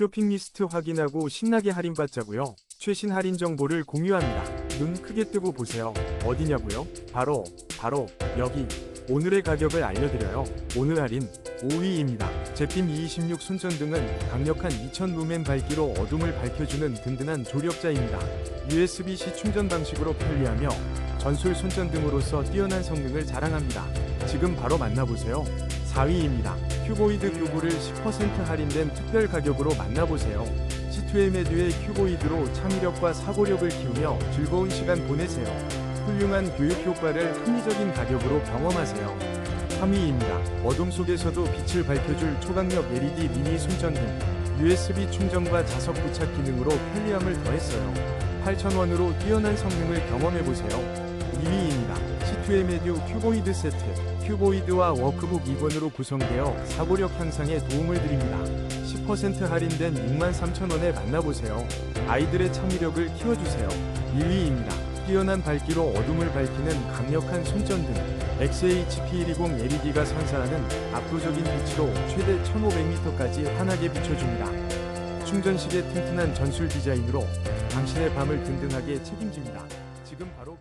쇼핑 리스트 확인하고 신나게 할인받자고요. 최신 할인 정보를 공유합니다. 눈 크게 뜨고 보세요. 어디냐고요? 바로 바로 여기. 오늘의 가격을 알려드려요. 오늘 할인 5위입니다. 제품 226 손전등은 강력한 2000 루멘 밝기로 어둠을 밝혀주는 든든한 조력자입니다. USB-C 충전 방식으로 편리하며 전술 손전등으로서 뛰어난 성능을 자랑합니다. 지금 바로 만나보세요. 4위입니다. 큐보이드 뷰브를 10% 할인된 특별 가격으로 만나보세요. C2M 에듀의 큐보이드로 창의력과 사고력을 키우며 즐거운 시간 보내세요. 훌륭한 교육 효과를 합리적인 가격으로 경험하세요. 3위입니다. 어둠 속에서도 빛을 밝혀줄 초강력 LED 미니 손전등. USB 충전과 자석 부착 기능으로 편리함을 더했어요. 8,000원으로 뛰어난 성능을 경험해보세요. 2위입니다. C2M 에듀 큐보이드 세트. 큐보이드와 워크북 2권으로 구성되어 사고력 향상에 도움을 드립니다. 10% 할인된 63,000원에 만나보세요. 아이들의 창의력을 키워주세요. 1위입니다. 뛰어난 밝기로 어둠을 밝히는 강력한 손전등. XHP120 LED가 선사하는 압도적인 빛으로 최대 1500m까지 환하게 비춰줍니다. 충전식의 튼튼한 전술 디자인으로 당신의 밤을 든든하게 책임집니다. 지금 바로.